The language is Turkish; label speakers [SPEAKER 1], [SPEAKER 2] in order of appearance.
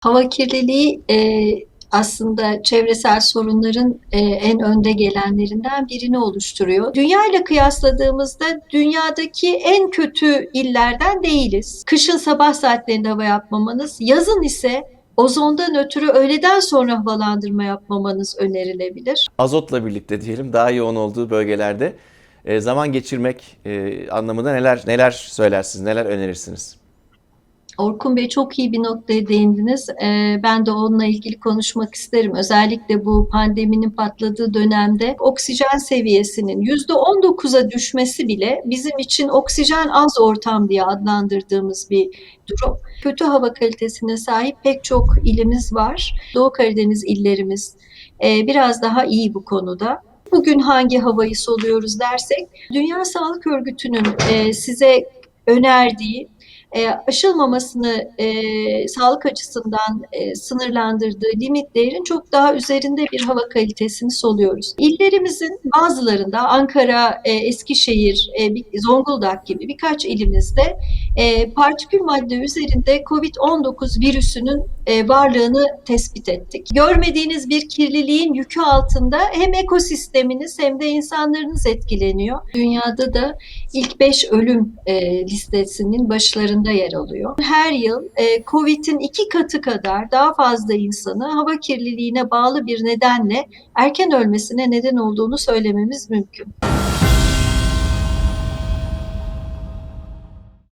[SPEAKER 1] Hava kirliliği e, aslında çevresel sorunların e, en önde gelenlerinden birini oluşturuyor. Dünya ile kıyasladığımızda dünyadaki en kötü illerden değiliz. Kışın sabah saatlerinde hava yapmamanız, yazın ise ozondan ötürü öğleden sonra havalandırma yapmamanız önerilebilir.
[SPEAKER 2] Azotla birlikte diyelim daha yoğun olduğu bölgelerde e, zaman geçirmek e, anlamında neler neler söylersiniz, neler önerirsiniz?
[SPEAKER 1] Orkun Bey çok iyi bir noktaya değindiniz. Ee, ben de onunla ilgili konuşmak isterim. Özellikle bu pandeminin patladığı dönemde oksijen seviyesinin %19'a düşmesi bile bizim için oksijen az ortam diye adlandırdığımız bir durum. Kötü hava kalitesine sahip pek çok ilimiz var. Doğu Karadeniz illerimiz e, biraz daha iyi bu konuda. Bugün hangi havayı soluyoruz dersek, Dünya Sağlık Örgütü'nün e, size önerdiği e, aşılmamasını e, sağlık açısından e, sınırlandırdığı limit değerin çok daha üzerinde bir hava kalitesini soluyoruz. İllerimizin bazılarında Ankara, e, Eskişehir, e, Zonguldak gibi birkaç ilimizde e, partikül madde üzerinde COVID-19 virüsünün varlığını tespit ettik. Görmediğiniz bir kirliliğin yükü altında hem ekosisteminiz hem de insanlarınız etkileniyor. Dünyada da ilk 5 ölüm e, listesinin başlarında yer alıyor. Her yıl e, COVID'in iki katı kadar daha fazla insanı hava kirliliğine bağlı bir nedenle erken ölmesine neden olduğunu söylememiz mümkün.